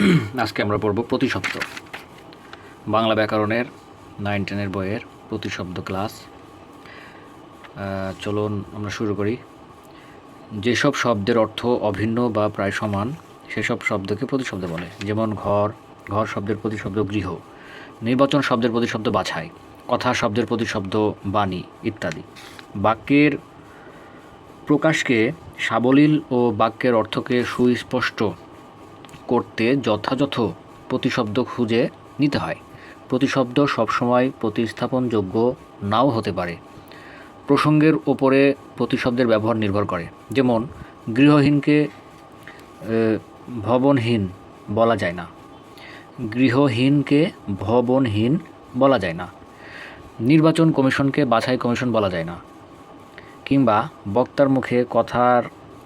আজকে আমরা পড়ব প্রতিশব্দ। বাংলা ব্যাকরণের নাইন টেনের বইয়ের প্রতিশব্দ ক্লাস চলুন আমরা শুরু করি। যেসব শব্দের অর্থ অভিন্ন বা প্রায় সমান, সেসব শব্দকে প্রতিশব্দ বলে। যেমন ঘর ঘর শব্দের প্রতিশব্দ গৃহ, নির্বাচন শব্দের প্রতিশব্দ বাছাই, কথা শব্দের প্রতিশব্দ বাণী ইত্যাদি। বাক্যের প্রকাশকে সাবলীল ও বাক্যের অর্থকে সুস্পষ্ট করতে যথাযথ প্রতিশব্দ খুঁজে নিতে হয়। প্রতিশব্দ সবসময় প্রতিস্থাপনযোগ্য নাও হতে পারে। প্রসঙ্গের ওপরে প্রতিশব্দের ব্যবহার নির্ভর করে। যেমন, গৃহহীনকে ভবনহীন বলা যায় না। গৃহহীনকে ভবনহীন বলা যায় না। নির্বাচন কমিশনকে বাছাই কমিশন বলা যায় না। কিংবা বক্তার মুখে কথার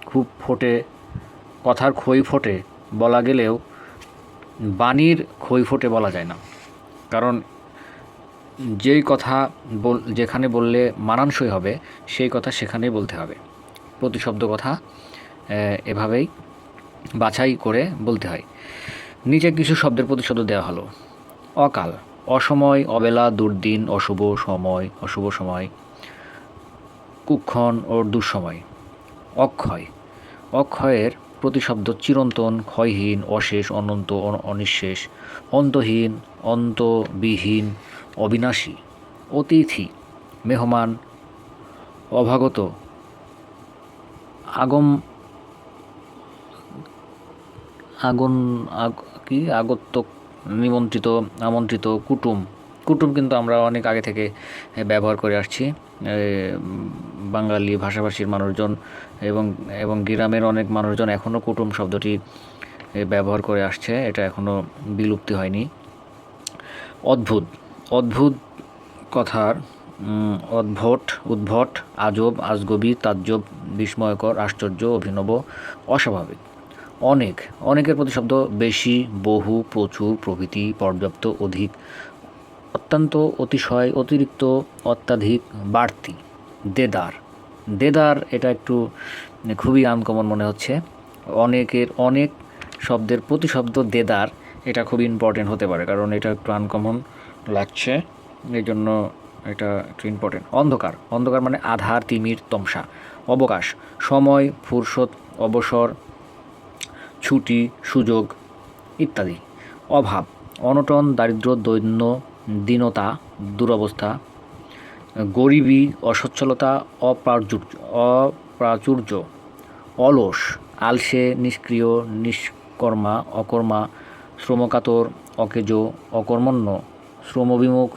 খুব ফোটে, কথার খই ফোটে বলা গেলেও বাণীর খই ফোটে বলা যায় না। কারণ যেই কথা বল, যেখানে বললে মানানসই হবে, সেই কথা সেখানেই বলতে হবে। প্রতিশব্দ কথা এভাবেই বাছাই করে বলতে হয়। নিচে কিছু শব্দের প্রতিশব্দ দেওয়া হলো। অকাল, অসময়, অবেলা, দুর্দিন, অশুভ সময় অশুভ সময়, কুক্ষণ ও দুঃসময়। অক্ষয়, অক্ষয়ের প্রতিশব্দ চিরন্তন, ক্ষয়হীন, অশেষ, অনন্ত অনিঃশেষ, অন্তহীন, অন্তবিহীন, অবিনাশী, অতিথি, মেহমান, অভাগত, আগম, আগুন, আগ- কি? আগত্যক, নিমন্ত্রিত, আমন্ত্রিত, কুটুম। কুটুম কিন্তু আমরা অনেক আগে থেকে ব্যবহার করে আসছি। বাঙালি ভাষাভাষীর মানুষজন এবং এবং গ্রামের অনেক মানুষজন এখনও কুটুম শব্দটি ব্যবহার করে আসছে। এটা এখনও বিলুপ্তি হয়নি। অদ্ভুত অদ্ভুত কথার অদ্ভট, উদ্ভট, আজব আজগবি তাজ্জব, বিস্ময়কর, আশ্চর্য, অভিনব, অস্বাভাবিক। অনেক, অনেকের প্রতিশব্দ বেশি, বহু, প্রচুর, প্রভৃতি, পর্যাপ্ত, অধিক অত্যন্ত অতিশয়, অতিরিক্ত, অত্যাধিক বাড়তি। দেদার। দেদার এটা একটু খুবই আনকমন মনে হচ্ছে। অনেকের, অনেক শব্দের প্রতিশব্দ দেদার, এটা খুব ইম্পর্টেন্ট হতে পারে, কারণ এটা একটু আনকমন লাগছে। এই জন্য এটা একটু ইম্পর্টেন্ট অন্ধকার। অন্ধকার মানে আধার, তিমির, তমসা। অবকাশ। সময়, ফুরসত, অবসর, ছুটি, সুযোগ, ইত্যাদি। অভাব। অনটন দারিদ্র দৈন্য দীনতা, দুরবস্থা, গরিবী, অসচ্ছলতা অপ্রাচুর্য অপ্রাচুর্য, অলস, আলসে, নিষ্ক্রিয়, নিষ্কর্মা, অকর্মা, শ্রমকাতর, অকেজ, অকর্মণ্য, শ্রমবিমুখ,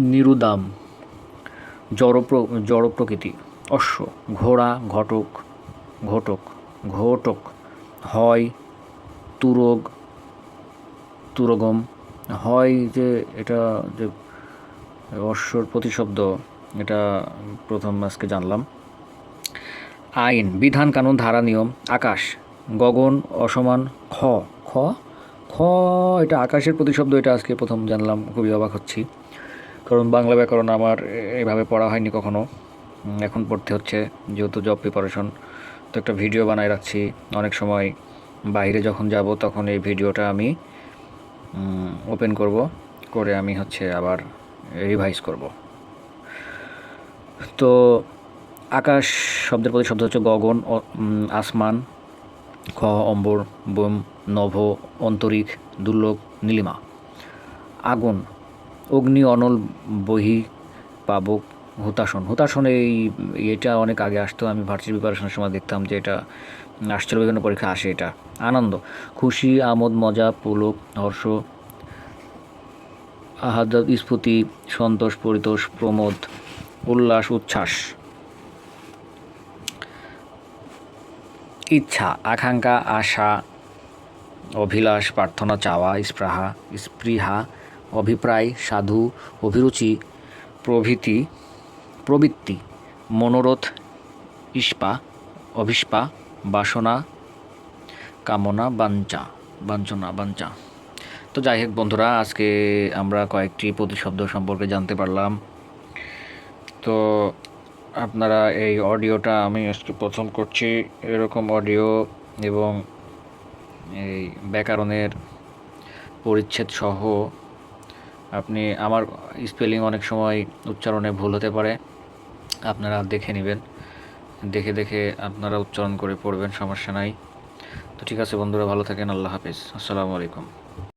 নিরুদাম, জড় জড় প্রকৃতি, অশ্ব, ঘোড়া, ঘটক ঘটক ঘটক, হয়, তুরগ, তুরগম হয় যে এটা যে অশ্বর প্রতিশব্দ, এটা প্রথম আজকে জানলাম। আইন, বিধান, কানুন, ধারা, নিয়ম, আকাশ, গগন, অসমান, খ। খ? খ, এটা আকাশের প্রতিশব্দ, এটা আজকে প্রথম জানলাম, খুবই অবাক হচ্ছি। কারণ বাংলা ব্যাকরণ আমার এভাবে পড়া হয়নি কখনো। এখন পড়তে হচ্ছে, যেহেতু জব প্রিপারেশন তো একটা ভিডিও বানায় রাখছি। অনেক সময় বাইরে যখন যাব, তখন এই ভিডিওটা আমি ওপেন করব, করে আমি হচ্ছে আবার রিভাইজ করব। তো আকাশ শব্দের প্রতি শব্দ হচ্ছে গগন আসমান, খ, অম্বর, বোম, নভ, অন্তরিক, দুর্লভ, নীলিমা। আগুন, অগ্নি, অনল, বহি, পাবক হুতাসন হুতাসন এই, এটা অনেক আগে আসতো, আমি ভার্সিটি প্রিপারেশনের সময় দেখতাম যে এটা আসছিল বিভিন্ন পরীক্ষা আসে এটা। আনন্দ। খুশি, আমোদ, মজা, পুলক, হর্ষ আহাদ স্ফূর্তি, সন্তোষ, পরিতোষ, প্রমোদ, উল্লাস, উচ্ছ্বাস। ইচ্ছা, আকাঙ্ক্ষা, আশা, অভিলাষ, প্রার্থনা, চাওয়া, স্পৃহা স্পৃহা, অভিপ্রায়, সাধু, অভিরুচি, প্রভৃতি প্রবৃত্তি মনোরথ ইস্পা, অভিস্পা, বাসনা, কামনা, বাঞ্চা বাঞ্ছনা বাঞ্চা। তো যাই হোক বন্ধুরা, আজকে আমরা কয়েকটি প্রতিশব্দ সম্পর্কে জানতে পারলাম। তো আপনারা এই অডিওটা আমি আজকে প্রথম করছি এরকম অডিও এবং এই ব্যাকরণের পরিচ্ছেদ সহ। আপনি আমার স্পেলিং অনেক সময় উচ্চারণে ভুল হতে পারে। আপনারা দেখে নেবেন। দেখে দেখে আপনারা উচ্চারণ করে পড়বেন, সমস্যা নাই। তো ঠিক আছে বন্ধুরা, ভালো থাকেন, আল্লাহ হাফিজ। আসসালামু আলাইকুম।